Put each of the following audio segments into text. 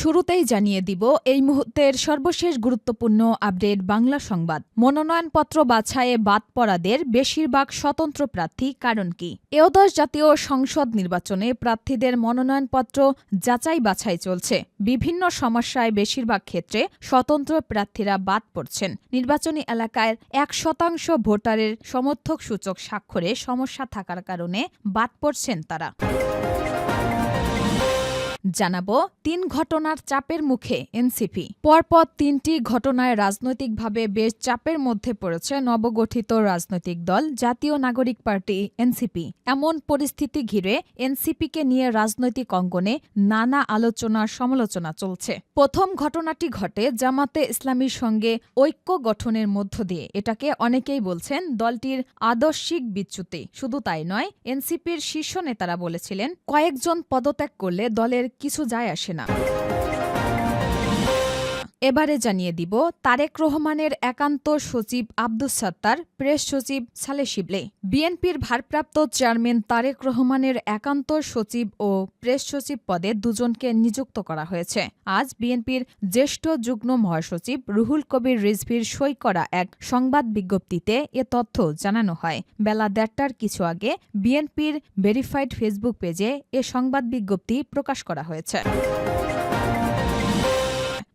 শুরুতেই জানিয়ে দিব, এই মুহূর্তের সর্বশেষ গুরুত্বপূর্ণ আপডেট বাংলা সংবাদ। মনোনয়নপত্র বাছায়ে বাদ পড়াদের বেশিরভাগ স্বতন্ত্র প্রার্থী কারণ কি? এওদশ জাতীয় সংসদ নির্বাচনে প্রার্থীদের মনোনয়নপত্র যাচাই বাছাই চলছে। বিভিন্ন সমস্যায় বেশিরভাগ ক্ষেত্রে স্বতন্ত্র প্রার্থীরা বাদ পড়ছেন। নির্বাচনী এলাকায় এক শতাংশ ভোটারের সমর্থক সূচক স্বাক্ষরে সমস্যা থাকার কারণে বাদ পড়ছেন তারা। জানাব, তিন ঘটনার চাপের মুখে এনসিপি। পরপর তিনটি ঘটনায় রাজনৈতিকভাবে বেশ চাপের মধ্যে পড়েছে নবগঠিত রাজনৈতিক দল, জাতীয় নাগরিক পার্টি, এনসিপি। এমন পরিস্থিতি ঘিরে এনসিপিকে নিয়ে রাজনৈতিক অঙ্গনে নানা আলোচনা, সমালোচনা চলছে। প্রথম ঘটনাটি ঘটে জামাতে ইসলামীর সঙ্গে ঐক্য গঠনের মধ্য দিয়ে। এটাকে অনেকেই বলছেন দলটির আদর্শিক বিচ্যুতি। শুধু তাই নয়, এনসিপির শীর্ষ নেতারা বলেছিলেন, কয়েকজন পদত্যাগ করলে দলের কিছু যায় আসে না। এবারে জানিয়ে দিব, তারেক রহমানের একান্ত সচিব আব্দুস সাত্তার, প্রেস সচিব সালে শিবলে। বিএনপির ভারপ্রাপ্ত চেয়ারম্যান তারেক রহমানের একান্ত সচিব ও প্রেস সচিব পদে দুজনকে নিযুক্ত করা হয়েছে। আজ বিএনপির জ্যেষ্ঠ যুগ্ম মহাসচিব রুহুল কবির রিজভির সই করা এক সংবাদ বিজ্ঞপ্তিতে এ তথ্য জানানো হয়। বেলা দেড়টার কিছু আগে বিএনপির ভেরিফাইড ফেসবুক পেজে এ সংবাদ বিজ্ঞপ্তি প্রকাশ করা হয়েছে।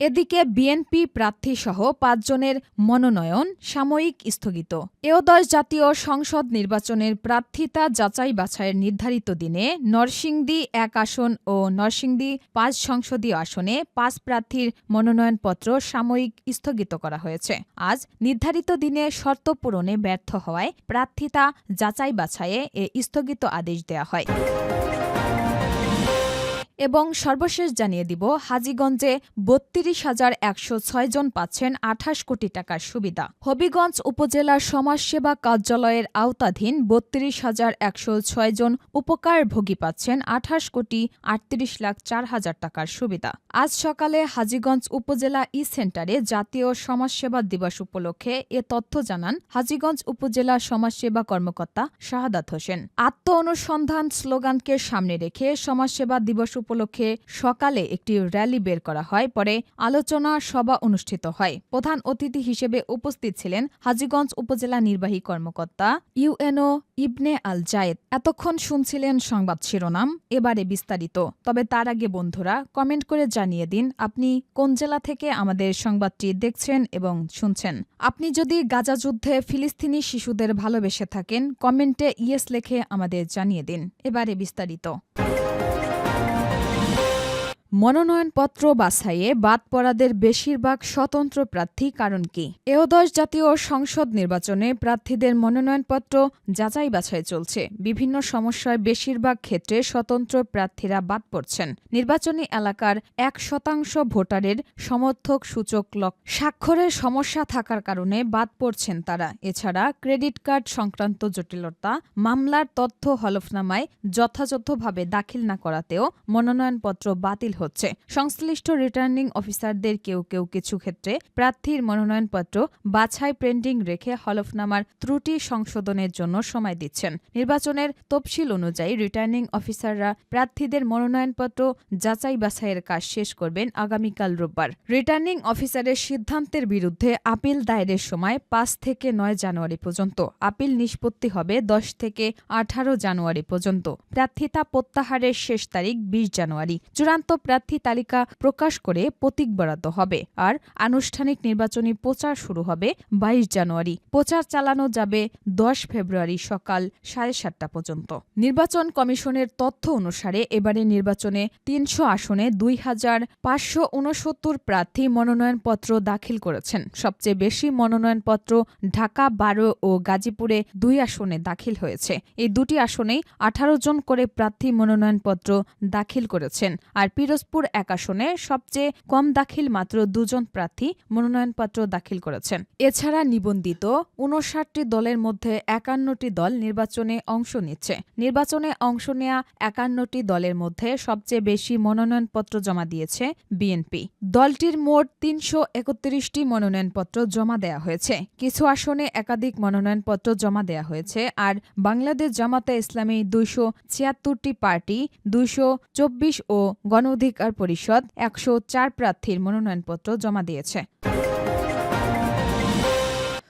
এদিকে বিএনপি প্রার্থীসহ পাঁচজনের মনোনয়ন সাময়িক স্থগিত। এওদশ জাতীয় সংসদ নির্বাচনের প্রার্থিতা যাচাই বাছাইয়ের নির্ধারিত দিনে নরসিংদী এক আসন ও নরসিংদী পাঁচ সংসদীয় আসনে পাঁচ প্রার্থীর মনোনয়নপত্র সাময়িক স্থগিত করা হয়েছে। আজ নির্ধারিত দিনে শর্ত পূরণে ব্যর্থ হওয়ায় প্রার্থিতা যাচাই বাছাইয়ে এ স্থগিত আদেশ দেওয়া হয়। এবং সর্বশেষ জানিয়ে দিব, হাজীগঞ্জে বত্রিশ হাজার একশো ছয় জন পাচ্ছেন আঠাশ কোটি টাকার সুবিধা। হবিগঞ্জ উপজেলার সমাজসেবা কার্যালয়ের আওতাধীন বত্রিশ হাজার একশো ছয় জন উপকার ভোগী পাচ্ছেন আঠাশ কোটি আটত্রিশ লাখ চার হাজার টাকার সুবিধা। আজ সকালে হাজীগঞ্জ উপজেলা ই সেন্টারে জাতীয় সমাজসেবা দিবস উপলক্ষে এ তথ্য জানান হাজীগঞ্জ উপজেলা সমাজসেবা কর্মকর্তা শাহাদাত হোসেন। আত্ম অনুসন্ধান স্লোগানকে সামনে রেখে সমাজসেবা দিবস উপলক্ষে সকালে একটি র্যালি বের করা হয়। পরে আলোচনা সভা অনুষ্ঠিত হয়। প্রধান অতিথি হিসেবে উপস্থিত ছিলেন হাজীগঞ্জ উপজেলা নির্বাহী কর্মকর্তা ইউএনও ইবনে আল জায়েদ এতক্ষণ শুনছিলেন সংবাদ শিরোনাম, এবারে বিস্তারিত। তবে তার আগে বন্ধুরা, কমেন্ট করে জানিয়ে দিন আপনি কোন জেলা থেকে আমাদের সংবাদটি দেখছেন এবং শুনছেন। আপনি যদি গাজা যুদ্ধে ফিলিস্তিনি শিশুদের ভালোবেসে থাকেন, কমেন্টে ইয়েস লেখে আমাদের জানিয়ে দিন। এবারে বিস্তারিত। মনোনয়নপত্র বাছাইয়ে বাদ পড়াদের বেশিরভাগ স্বতন্ত্র প্রার্থী কারণ কি? এওদশ জাতীয় সংসদ নির্বাচনে প্রার্থীদের মনোনয়নপত্র যাচাই বাছাই চলছে। বিভিন্ন সমস্যায় বেশিরভাগ ক্ষেত্রে স্বতন্ত্র প্রার্থীরা বাদ পড়ছেন। নির্বাচনী এলাকার এক শতাংশ ভোটারের সমর্থক সূচক লক। স্বাক্ষরের সমস্যা থাকার কারণে বাদ পড়ছেন তারা। এছাড়া ক্রেডিট কার্ড সংক্রান্ত জটিলতা, মামলার তথ্য হলফনামায় যথাযথভাবে দাখিল না করাতেও মনোনয়নপত্র বাতিল হচ্ছে। সংশ্লিষ্ট রিটার্নিং অফিসারদের কেউ কেউ কিছু ক্ষেত্রে প্রার্থীর মনোনয়নপত্র বাছাই প্রিন্টিং রেখে হলফনামার ত্রুটি সংশোধনের জন্য সময় দিচ্ছেন। নির্বাচনের তফসিল অনুযায়ী রিটার্নিং অফিসাররা প্রার্থীদের মনোনয়নপত্র যাচাই বাছাইয়ের কাজ শেষ করবেন আগামীকাল রোববার। রিটার্নিং অফিসারের সিদ্ধান্তের বিরুদ্ধে আপিল দায়েরের সময় পাঁচ থেকে নয় জানুয়ারি পর্যন্ত। আপিল নিষ্পত্তি হবে দশ থেকে আঠারো জানুয়ারি পর্যন্ত। প্রার্থিতা প্রত্যাহারের শেষ তারিখ বিশ জানুয়ারি। চূড়ান্ত প্রার্থী তালিকা প্রকাশ করে প্রতীক বরাদ্দ হবে। আর আনুষ্ঠানিক নির্বাচনী প্রচার শুরু হবে বাইশ জানুয়ারি। প্রচার চালানো যাবে দশ ফেব্রুয়ারি সকাল সাড়ে সাতটা পর্যন্ত। নির্বাচন কমিশনের তথ্য অনুসারে এবারে নির্বাচনে তিনশো আসনে দুই হাজার পাঁচশো উনসত্তর প্রার্থী মনোনয়নপত্র দাখিল করেছেন। সবচেয়ে বেশি মনোনয়নপত্র ঢাকা, বারো ও গাজীপুরে দুই আসনে দাখিল হয়েছে। এই দুটি আসনেই আঠারো জন করে প্রার্থী মনোনয়নপত্র দাখিল করেছেন। আর পিরোজ পিরোজপুর এক আসনে সবচেয়ে কম দাখিল মাত্র দুজন প্রার্থী মনোনয়নপত্র দাখিল করেছেন। এছাড়া নিবন্ধিত উনষাটটি দলের মধ্যে একান্নটি দল নির্বাচনে অংশ নিচ্ছে। নির্বাচনে অংশ নেয়া একান্নটি দলের মধ্যে সবচেয়ে বেশি মনোনয়নপত্র জমা দিয়েছে বিএনপি। দলটির মোট তিনশো একত্রিশটি মনোনয়নপত্র জমা দেয়া হয়েছে। কিছু আসনে একাধিক মনোনয়নপত্র জমা দেয়া হয়েছে আর বাংলাদেশ জামাতে ইসলামী দুইশো ছিয়াত্তরটি পার্টি, দুইশো চব্বিশ ও গণ অধিকার পরিষদ একশো চার প্রার্থীর মনোনয়নপত্র জমা দিয়েছে।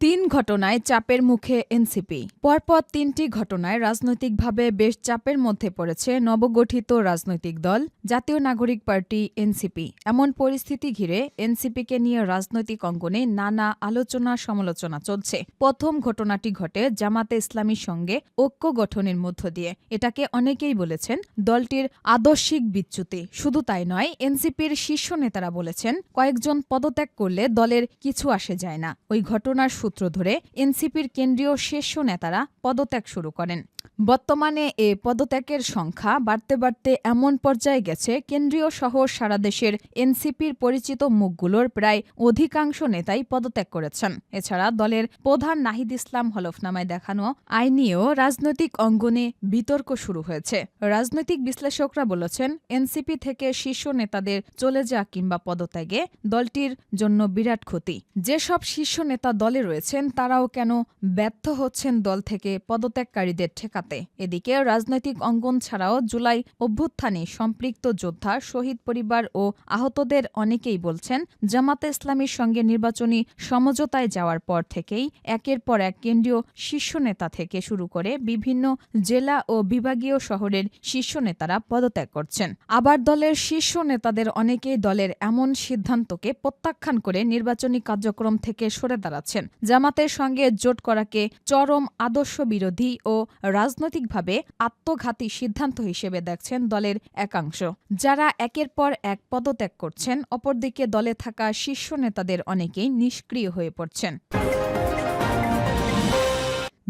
তিন ঘটনায় চাপের মুখে এনসিপি। পরপর তিনটি ঘটনায় রাজনৈতিকভাবে বেশ চাপের মধ্যে পড়েছে নবগঠিত রাজনৈতিক দল, জাতীয় নাগরিক পার্টি, এনসিপি। এমন পরিস্থিতি ঘিরে এনসিপিকে নিয়ে রাজনৈতিক অঙ্গনে নানা আলোচনা সমালোচনা চলছে। প্রথম ঘটনাটি ঘটে জামাতে ইসলামীর সঙ্গে ঐক্য গঠনের মধ্য দিয়ে। এটাকে অনেকেই বলেছেন দলটির আদর্শিক বিচ্যুতি। শুধু তাই নয়, এনসিপির শীর্ষ নেতারা বলেছেন, কয়েকজন পদত্যাগ করলে দলের কিছু আসে যায় না। ওই ঘটনার সূত্র ধরে এনসিপির কেন্দ্রীয় শীর্ষ নেতারা পদত্যাগ শুরু করেন। বর্তমানে এ পদত্যাগের সংখ্যা বাড়তে বাড়তে এমন পর্যায়ে গেছে, কেন্দ্রীয় সহ সারা দেশের এনসিপির পরিচিত মুখগুলোর প্রায় অধিকাংশ নেতাই পদত্যাগ করেছেন। এছাড়া দলের প্রধান নাহিদ ইসলাম হলফনামায় দেখানো আয় নিয়েও রাজনৈতিক অঙ্গনে বিতর্ক শুরু হয়েছে। রাজনৈতিক বিশ্লেষকরা বলেছেন, এনসিপি থেকে শীর্ষ নেতাদের চলে যাওয়া কিংবা পদত্যাগে দলটির জন্য বিরাট ক্ষতি। যেসব শীর্ষ নেতা দলে রয়েছেন, তারাও কেন ব্যর্থ হচ্ছেন দল থেকে পদত্যাগকারীদের ঠেকাতে? এদিকে রাজনৈতিক অঙ্গন ছাড়াও জুলাই অভ্যুত্থানে সম্পৃক্ত যোদ্ধা, শহীদ পরিবার ও আহতদের অনেকেই বলছেন, জামাতে ইসলামীর সঙ্গে নির্বাচনী সমঝোতায় যাওয়ার পর থেকেই একের পর এক কেন্দ্রীয় শীর্ষ নেতা থেকে শুরু করে বিভিন্ন জেলা ও বিভাগীয় শহরের শীর্ষ নেতারা পদত্যাগ করছেন। আবার দলের শীর্ষ নেতাদের অনেকেই দলের এমন সিদ্ধান্তকে প্রত্যাখ্যান করে নির্বাচনী কার্যক্রম থেকে সরে দাঁড়াচ্ছেন। জামাতের সঙ্গে জোট করাকে চরম আদর্শ বিরোধী ও রাজনৈতিকভাবে আত্মঘাতী সিদ্ধান্ত হিসেবে দেখছেন দলের একাংশ। যারা একের পর এক পদত্যাগ করছেন, অপরদিকে দলে থাকা শীর্ষ নেতাদের অনেকেই নিষ্ক্রিয় হয়ে পড়ছেন।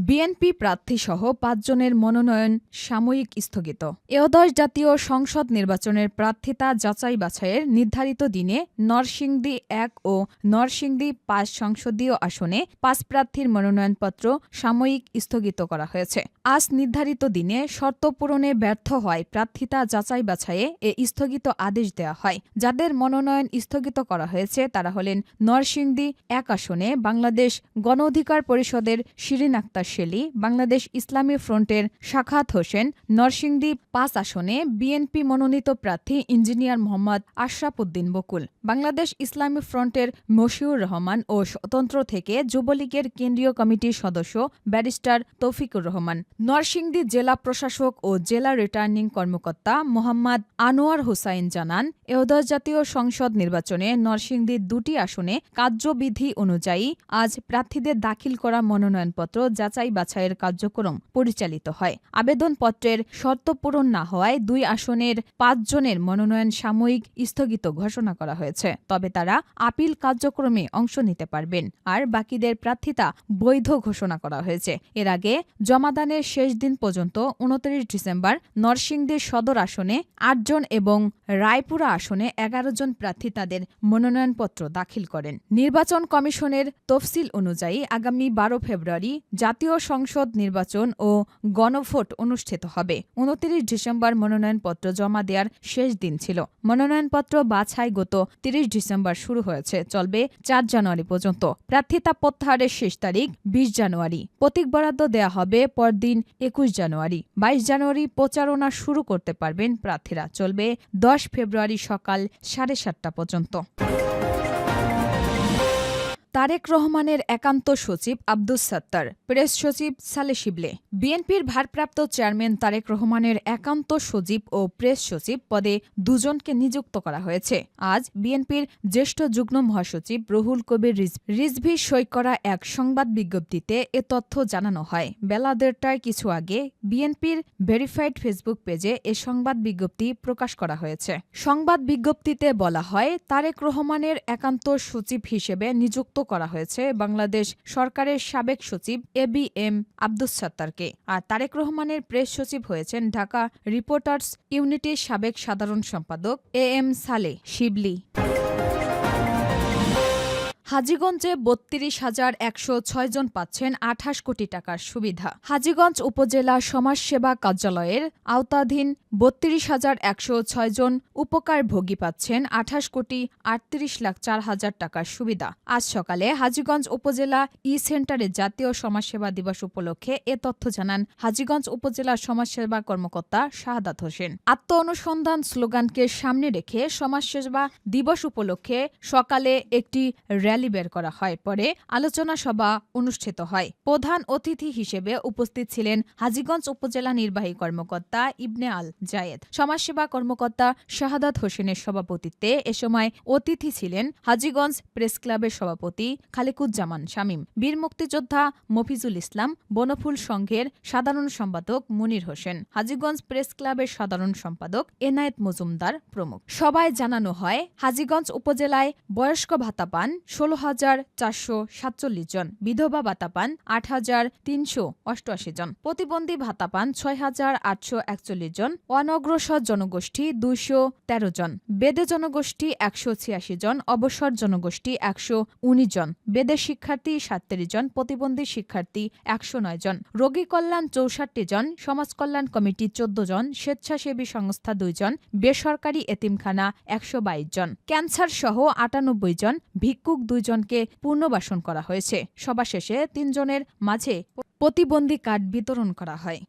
বিএনপি প্রার্থীসহ পাঁচজনের মনোনয়ন সাময়িক স্থগিত। এওদশ জাতীয় সংসদ নির্বাচনের প্রার্থিতা যাচাই বাছাইয়ের নির্ধারিত দিনে নরসিংদী এক ও নরসিংদী পাঁচ সংসদীয় আসনে পাঁচ প্রার্থীর মনোনয়নপত্র সাময়িক স্থগিত করা হয়েছে। আজ নির্ধারিত দিনে শর্ত পূরণে ব্যর্থ হয় প্রার্থিতা যাচাই বাছাইয়ে এ স্থগিত আদেশ দেওয়া হয়। যাদের মনোনয়ন স্থগিত করা হয়েছে তারা হলেন নরসিংদী এক আসনে বাংলাদেশ গণ অধিকার পরিষদের শিরিন আক্তার শেলি, বাংলাদেশ ইসলামী ফ্রন্টের শাখাত হোসেন, নরসিংদী পাঁচ আসনে বিএনপি মনোনীত প্রার্থী ইঞ্জিনিয়ার মোহাম্মদ আশরাফ উদ্দিন বকুল, বাংলাদেশ ইসলামী ফ্রন্টের মশিউর রহমান ও স্বতন্ত্র থেকে যুবলীগের কেন্দ্রীয় কমিটির সদস্য ব্যারিস্টার তৌফিকুর রহমান। নরসিংদী জেলা প্রশাসক ও জেলা রিটার্নিং কর্মকর্তা মোহাম্মদ আনোয়ার হোসাইন জানান, এওদশ জাতীয় সংসদ নির্বাচনে নরসিংদীর দুটি আসনে কার্যবিধি অনুযায়ী আজ প্রার্থীদের দাখিল করা মনোনয়নপত্র যাচাই বাছাইয়ের কার্যক্রম পরিচালিত হয়। আবেদনপত্রের শর্ত পূরণ না হওয়ায় দুই আসনের পাঁচজনের মনোনয়ন সাময়িক স্থগিত ঘোষণা করা হয়েছে। তবে তারা আপিল কার্যক্রমে অংশ নিতে পারবেন। আর বাকিদের প্রার্থিতা বৈধ ঘোষণা করা হয়েছে। এর আগে জমাদানের শেষ দিন পর্যন্ত উনত্রিশ ডিসেম্বর নরসিংদীর সদর আসনে আটজন এবং রায়পুরা আসনে এগারো জন প্রার্থী তাদের মনোনয়নপত্র দাখিল করেন। নির্বাচন কমিশনের তফসিল অনুযায়ী আগামী বারো ফেব্রুয়ারি জাতীয় সংসদ নির্বাচন ও গণভোট অনুষ্ঠিত হবে। উনত্রিশ ডিসেম্বর মনোনয়নপত্র জমা দেওয়ার শেষ দিন ছিল। মনোনয়নপত্র বাছাই গত তিরিশ ডিসেম্বর শুরু হয়েছে, চলবে চার জানুয়ারি পর্যন্ত। প্রার্থিতা প্রত্যাহারের শেষ তারিখ বিশ জানুয়ারি। প্রতীক বরাদ্দ দেয়া হবে পরদিন একুশ জানুয়ারি। বাইশ জানুয়ারি প্রচারণা শুরু করতে পারবেন প্রার্থীরা। চলবে দশ ফেব্রুয়ারি সকাল সাড়ে সাতটা পর্যন্ত। তারেক রহমানের একান্ত সচিব আব্দুস সাত্তার। প্রেস সচিব সালে শিবলে। বিএনপির ভারপ্রাপ্ত চেয়ারম্যান তারেক রহমানের একান্ত সচিব ও প্রেস সচিব পদে দুজনকে নিযুক্ত করা হয়েছে। আজ বিএনপির জ্যেষ্ঠ যুগ্ম মহাসচিব রুহুল কবির রিজ- রিজভি সই করা এক সংবাদ বিজ্ঞপ্তিতে এ তথ্য জানানো হয়। বেলা দেড়টায় কিছু আগে বিএনপির ভেরিফাইড ফেসবুক পেজে এ সংবাদ বিজ্ঞপ্তি প্রকাশ করা হয়েছে। সংবাদ বিজ্ঞপ্তিতে বলা হয়, তারেক রহমানের একান্ত সচিব হিসেবে নিযুক্ত করা হয়েছে বাংলাদেশ সরকারের সাবেক সচিব এ বি এম আব্দুস সাত্তারকে। আর তারেক রহমানের প্রেস সচিব হয়েছেন ঢাকা রিপোর্টার্স ইউনিটির সাবেক সাধারণ সম্পাদক এ এম সালে শিবলি। হাজীগঞ্জে বত্রিশ হাজার একশো ছয় জন পাচ্ছেন আঠাশ কোটি টাকার সুবিধা। হাজীগঞ্জ উপজেলা সমাজসেবা কার্যালয়ের আওতাধীন বত্রিশ হাজার একশো ছয় জন উপকারভোগী পাচ্ছেন আঠাশ কোটি আটত্রিশ লাখ চার হাজার টাকার সুবিধা। আজ সকালে হাজীগঞ্জ উপজেলা ই সেন্টারে জাতীয় সমাজসেবা দিবস উপলক্ষে এ তথ্য জানান হাজীগঞ্জ উপজেলা সমাজসেবা কর্মকর্তা শাহাদাত হোসেন। আত্ম অনুসন্ধান স্লোগানকে সামনে রেখে সমাজসেবা দিবস উপলক্ষে সকালে একটি র্যালি বের করা হয়। পরে আলোচনা সভা অনুষ্ঠিত হয়। প্রধান অতিথি হিসেবে উপস্থিত ছিলেন হাজীগঞ্জ উপজেলা নির্বাহী কর্মকর্তা ইবনে আল জায়েদ। সমাজসেবা কর্মকর্তা শাহাদাত হোসেনের সভাপতিত্বে এ সময় অতিথি ছিলেন হাজীগঞ্জ প্রেস ক্লাবের সভাপতি খালেকুজ্জামান শামীম। বীর মুক্তিযোদ্ধা মফিজুল ইসলাম, বনফুল সংঘের সাধারণ সম্পাদক মুনির হোসেন, হাজীগঞ্জ প্রেস ক্লাবের সাধারণ সম্পাদক এনায়েত মজুমদার প্রমুখ। সবাই জানানো হয়, হাজীগঞ্জ উপজেলায় বয়স্ক ভাতা পান হাজার চারশো সাতচল্লিশ জন। বিধবা ভাতা পান আট হাজার তিনশো অষ্টআশি জন। প্রতিবন্ধী ভাতা পান ছয় হাজার আটশো একচল্লিশ জন। অনগ্রসর জনগোষ্ঠী দুইশো তেরো জন। বেদে জনগোষ্ঠী একশো ছিয়াশি জন। অবসর জনগোষ্ঠী একশো উনিশ জন। বেদে শিক্ষার্থী সাতত্রিশ জন। প্রতিবন্ধী শিক্ষার্থী একশো নয় জন। রোগী কল্যাণ চৌষট্টি জন। সমাজ কল্যাণ কমিটি চোদ্দ জন। স্বেচ্ছাসেবী সংস্থা দুইজন বেসরকারি এতিমখানা একশো বাইশ জন। ক্যান্সার সহ আটানব্বই জন। ভিক্ষুক দুইজনকে পুনর্বাসন করা হয়েছে। সবার শেষে তিনজনের মাঝে প্রতিবন্ধী কার্ড বিতরণ করা হয়।